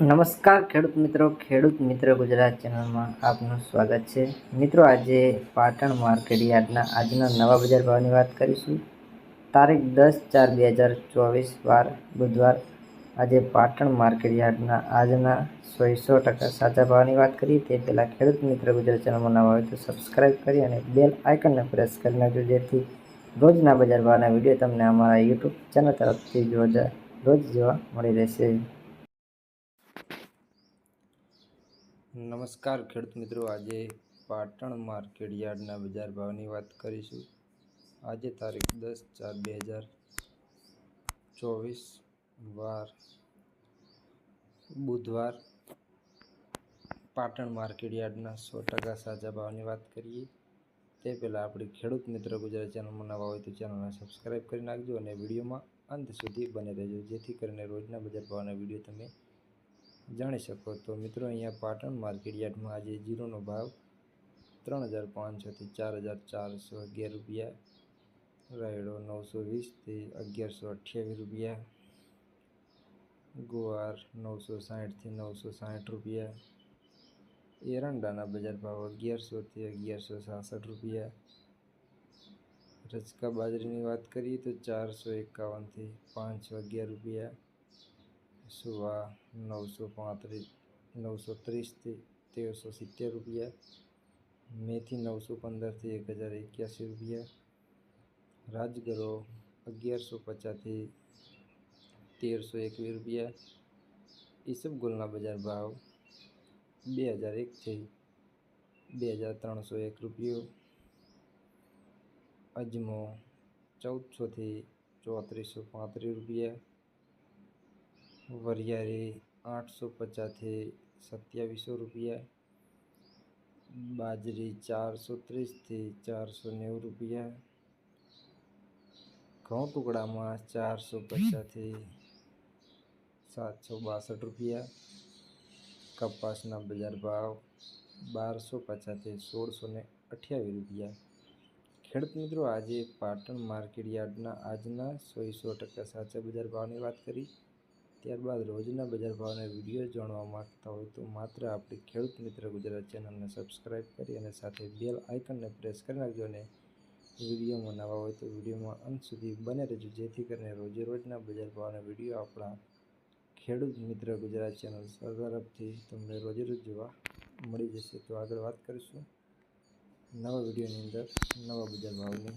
નમસ્કાર, ખેડૂત મિત્રો, ખેડૂત મિત્ર ગુજરાત ચેનલમાં આપનું સ્વાગત છે. મિત્રો, આજે પાટણ માર્કેટ યાર્ડના આજના નવા બજાર ભાવની વાત કરીશું. તારીખ દસ ચાર બે હજાર ચોવીસ, વાર બુધવાર. આજે પાટણ માર્કેટ યાર્ડના આજના સો ટકા સાચા ભાવની વાત કરીએ, તે પહેલાં ખેડૂત મિત્ર ગુજરાત ચેનલમાં નવા હોય તો સબસ્ક્રાઈબ કરી અને બેલ આઇકનને પ્રેસ કરી નાખજો, જેથી રોજના બજાર ભાવના વીડિયો તમને અમારા યુટ્યુબ ચેનલ તરફથી જોવા રોજ જોવા મળી રહેશે. નમસ્કાર ખેડૂત મિત્રો. આજે પાટણ માર્કેટ યાર્ડના બજાર ભાવની વાત કરીશું. આજે તારીખ દસ ચાર બે હજાર ચોવીસ, વાર બુધવાર. પાટણ માર્કેટ યાર્ડના સો ટકા સાચા ભાવની વાત કરીએ. તે પહેલાં આપણી ખેડૂત મિત્ર ગુજરાત ચેનલમાં નવા હોય તો ચેનલને સબસ્ક્રાઈબ કરી નાખજો અને વિડીયોમાં અંત સુધી બને રહેજો. જેથી કરીને રોજના બજાર ભાવના વીડિયો તમે જાણી શકો તો મિત્રો અહીંયા પાટણ માર્કેટ યાર્ડમાં આજે જીરોનો ભાવ ત્રણ હજાર પાંચસોથી ચાર હજાર ચારસો અગિયાર રૂપિયા, રાયડો નવસો વીસથી અગિયારસો અઠ્યાવીસ રૂપિયા, ગુવાર નવસો સાઠથી નવસો સાઠ રૂપિયા, એરંડાના બજાર ભાવ અગિયારસોથી અગિયારસો સાસઠ રૂપિયા. રચકા બાજરીની વાત કરીએ તો ચારસો એકાવનથી પાંચસો અગિયાર રૂપિયા. સુવા નવસો પાંત્રીસ નવસો ત્રીસથી તેરસો સિત્તેર રૂપિયા મેથી નવસો પંદરથી એક હજાર એક્યાસી રૂપિયા રાજગરો અગિયારસો પચાસથી તેરસો એકવીસ રૂપિયા ઈસબગુલના બજાર ભાવ બે હજાર એકથી બે હજાર ત્રણસો એક રૂપિયો અજમો ચૌદસોથી ચોત્રીસો પાંત્રીસ રૂપિયા વરિયાળી આઠસો પચાસથી સત્યાવીસો રૂપિયા. બાજરી ચારસો ત્રીસથી ચારસો નેવું રૂપિયા. ઘઉં ટુકડામાં ચારસો પચાસથી સાતસો બાસઠ રૂપિયા. કપાસના બજાર ભાવ બારસો પચાસથી સોળસો ને અઠ્યાવીસ રૂપિયા. ખેડૂત મિત્રો, આજે પાટણ માર્કેટ યાર્ડના આજના સો સો ટકા સાચા બજાર ભાવની વાત કરી. ત્યારબાદ રોજના બજાર ભાવના વીડિયો જાણવા માંગતા હોય તો માત્ર આપણી ખેડૂત મિત્ર ગુજરાત ચેનલને સબસ્ક્રાઈબ કરી અને સાથે બેલ આઇકનને પ્રેસ કરી નાખજો અને વિડીયોમાં નવા હોય તો વિડીયોમાં અંત સુધી બને રહેજો. જેથી કરીને રોજે રોજના બજાર ભાવના વીડિયો આપણા ખેડૂત મિત્ર ગુજરાત ચેનલ તરફથી તમને રોજે રોજ જોવા મળી જશે. તો આગળ વાત કરીશું નવા વિડીયોની અંદર નવા બજાર ભાવની